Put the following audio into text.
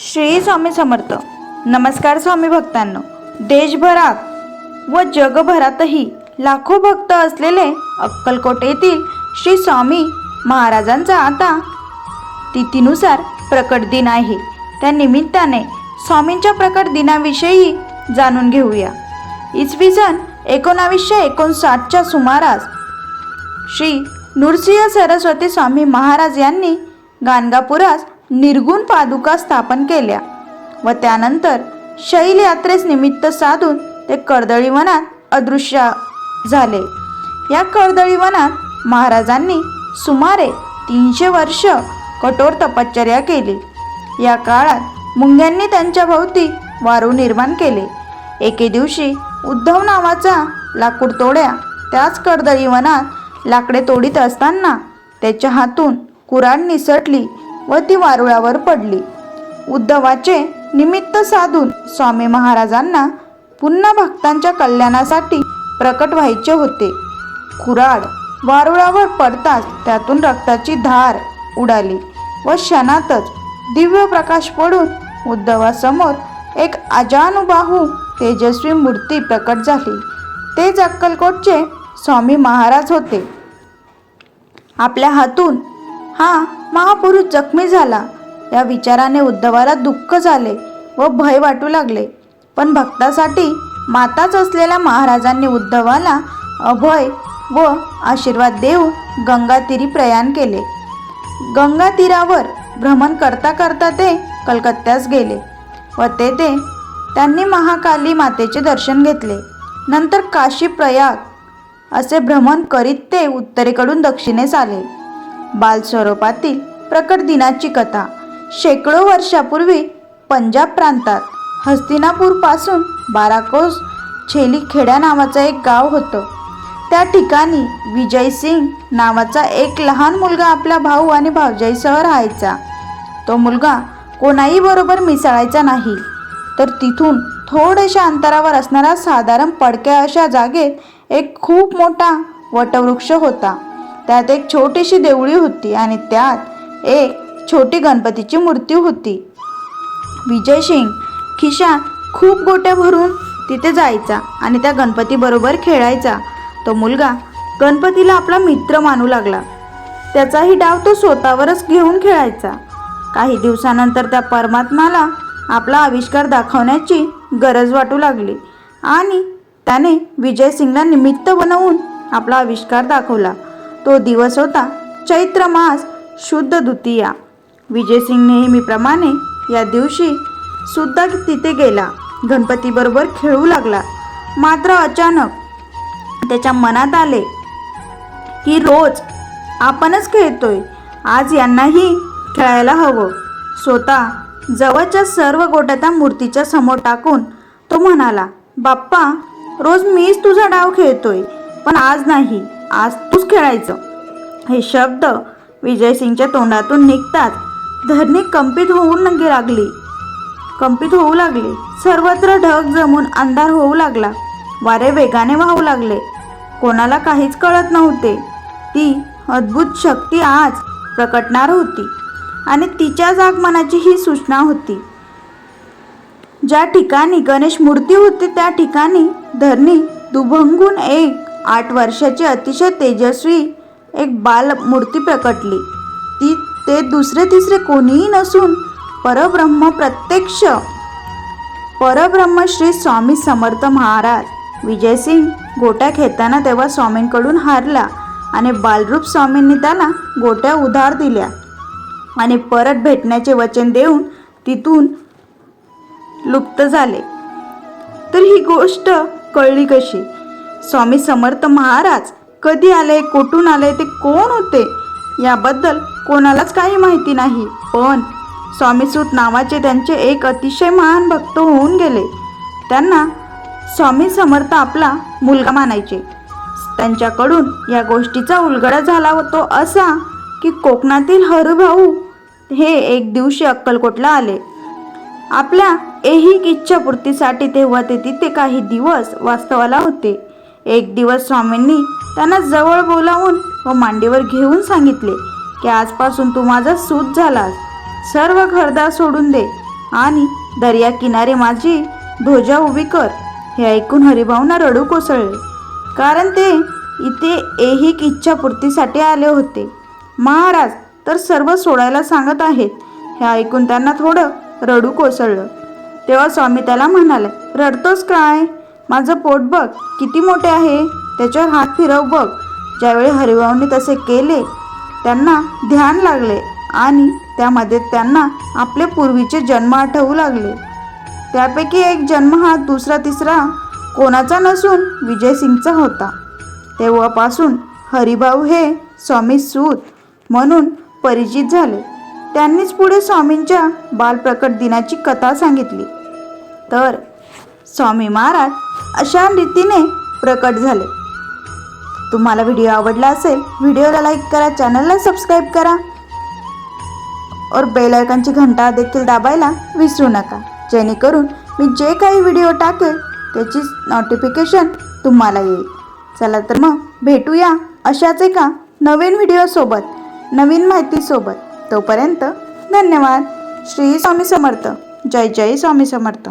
श्री स्वामी समर्थ. नमस्कार स्वामी भक्तांनो. देशभरात व जगभरातही लाखो भक्त असलेले अक्कलकोट येथील श्री स्वामी महाराजांचा आता तिथीनुसार प्रकट दिन आहे. त्या निमित्ताने स्वामींच्या प्रकट दिनाविषयी जाणून घेऊया. इसवी सन एकोणावीसशे एकोणसाठच्या सुमारास श्री नृसिंह सरस्वती स्वामी महाराज यांनी गाणगापुरास निर्गुण पादुका स्थापन केल्या व त्यानंतर शैल यात्रेस निमित्त साधून ते कर्दळी वनात अदृश्य झाले. या कर्दळी वनात महाराजांनी सुमारे तीनशे वर्ष कठोर तपश्चर्या केली. या काळात मुंग्यांनी त्यांच्या भोवती वारू निर्माण केले. एके दिवशी उद्धव नावाचा लाकूड तोड्या त्याच कर्दळी वनात लाकडे तोडीत असताना त्याच्या हातून कुराड निसटली व ती वारुळावर पडली. उद्धवाचे निमित्त साधून स्वामी महाराजांना पुन्हा भक्तांच्या कल्याणासाठी प्रकट व्हायचे होते. कुराड वारुळावर पडताच त्यातून रक्ताची धार उडाली व क्षणातच दिव्य प्रकाश पडून उद्धवासमोर एक अजानुबाहू तेजस्वी मूर्ती प्रकट झाली. तेच अक्कलकोटचे स्वामी महाराज होते. आपल्या हातून हा महापुरुष जखमी झाला. या विचाराने उद्धवाला दुःख झाले व भय वाटू लागले. पण भक्तासाठी माताच असलेल्या महाराजांनी उद्धवाला अभय व आशीर्वाद देऊन गंगातीरी प्रयाण केले. गंगा तीरावर भ्रमण करता करता ते कलकत्त्यास गेले व तेथे त्यांनी महाकाली मातेचे दर्शन घेतले. नंतर काशी प्रयाग असे भ्रमण करीत ते उत्तरेकडून दक्षिणेस आले. बालस्वरूपातील प्रकट दिनाची कथा. शेकडो वर्षापूर्वी पंजाब प्रांतात हस्तिनापूरपासून बाराकोस छेली खेड्या नावाचं एक गाव होतं. त्या ठिकाणी विजय सिंग नावाचा एक लहान मुलगा आपल्या भाऊ आणि भावजाईसह राहायचा. तो मुलगा कोणाही बरोबर मिसळायचा नाही. तर तिथून थोड्याशा अंतरावर असणारा साधारण पडक्या अशा जागेत एक खूप मोठा वटवृक्ष होता. त्यात एक छोटीशी देवळी होती आणि त्यात एक छोटी गणपतीची मूर्ती होती. विजय सिंग खिशात खूप गोट्या भरून तिथे जायचा आणि त्या गणपतीबरोबर खेळायचा. तो मुलगा गणपतीला आपला मित्र मानू लागला. त्याचाही डाव तो स्वतःवरच घेऊन खेळायचा. काही दिवसानंतर त्या परमात्माला आपला आविष्कार दाखवण्याची गरज वाटू लागली आणि त्याने विजय सिंगला निमित्त बनवून आपला आविष्कार दाखवला. तो दिवस होता चैत्र मास शुद्ध द्वितीया. विजयसिंग नेहमीप्रमाणे या दिवशी सुद्धा तिथे गेला. गणपतीबरोबर खेळू लागला. मात्र अचानक त्याच्या मनात आले की रोज आपणच खेळतोय. आज यांनाही खेळायला हवं. स्वतः जवळच्या सर्व गोट्या त्या मूर्तीच्या समोर टाकून तो म्हणाला बाप्पा रोज मीच तुझा डाव खेळतोय पण आज नाही. आज खेळायचं. हे शब्द विजयसिंगच्या तोंडातून निघताच धरणी कंपित होऊन लागली. कंपित होऊ लागले. सर्वत्र ढग जमून अंधार होऊ लागला. वारे वेगाने वाहू लागले. कोणाला काहीच कळत नव्हते. ती अद्भुत शक्ती आज प्रकटणार होती आणि तिच्याच आगमनाची ही सूचना होती. ज्या ठिकाणी गणेश मूर्ती होती त्या ठिकाणी धरणी दुभंगून एक आठ वर्षाची अतिशय तेजस्वी एक बाल मूर्ती प्रकटली. ती ते दुसरे तिसरे कोणीही नसून परब्रह्म प्रत्यक्ष. परब्रह्म श्री स्वामी समर्थ महाराज. विजयसिंग गोट्या खेळताना तेव्हा स्वामींकडून हारला आणि बालरूप स्वामींनी त्याला गोट्या उधार दिल्या आणि परत भेटण्याचे वचन देऊन तिथून लुप्त झाले. तर ही गोष्ट कळली कशी? स्वामी समर्थ महाराज कधी आले कुठून आले ते कोण होते? याबद्दल कोणालाच काही माहिती नाही. पण स्वामीसूत नावाचे त्यांचे एक अतिशय महान भक्त होऊन गेले. त्यांना स्वामी समर्थ आपला मुलगा मानायचे. त्यांच्याकडून या गोष्टीचा उलगडा झाला होतो असा की कोकणातील हरुभाऊ हे एक दिवशी अक्कलकोटला आले. आपल्या ऐहिक इच्छापूर्तीसाठी तेव्हा ते तिथे काही दिवस वास्तवाला होते. एक दिवस स्वामींनी त्यांना जवळ बोलावून व मांडीवर घेऊन सांगितले की आजपासून तू माझा सूत झालास. सर्व घरदार सोडून दे आणि दर्या किनारे माझी ध्वजा उभी कर. हे ऐकून हरिभाऊंना रडू कोसळले. कारण ते इथे ऐहिक इच्छापूर्तीसाठी आले होते. महाराज तर सर्व सोडायला सांगत आहेत. हे ऐकून त्यांना थोडं रडू कोसळलं. तेव्हा स्वामी त्याला म्हणाले रडतोस काय? माझं पोट बघ किती मोठे आहे. त्याच्यावर हात फिरव बघ. ज्यावेळी हरिभाऊंनी तसे केले त्यांना ध्यान लागले आणि त्यामध्ये त्यांना आपले पूर्वीचे जन्म आठवू लागले. त्यापैकी एक जन्म हा दुसरा तिसरा कोणाचा नसून विजयसिंगचा होता. तेव्हापासून हरिभाऊ हे स्वामी सूत म्हणून परिचित झाले. त्यांनीच पुढे स्वामींच्या बालप्रकट दिनाची कथा सांगितली. तर स्वामी महाराज अशा रीतीने प्रकट झाले. तुम्हाला व्हिडिओ आवडला असेल व्हिडिओला लाईक करा चॅनलला सबस्क्राईब करा. और बेल आयकॉनची घंटा देखील दाबायला विसरू नका. जेणेकरून मी जे काही व्हिडिओ टाकेल त्याची नोटिफिकेशन तुम्हाला येईल. चला तर मग भेटूया अशाच एका नवीन व्हिडिओसोबत नवीन माहितीसोबत तोपर्यंत धन्यवाद. श्री स्वामी समर्थ. जय जय स्वामी समर्थ.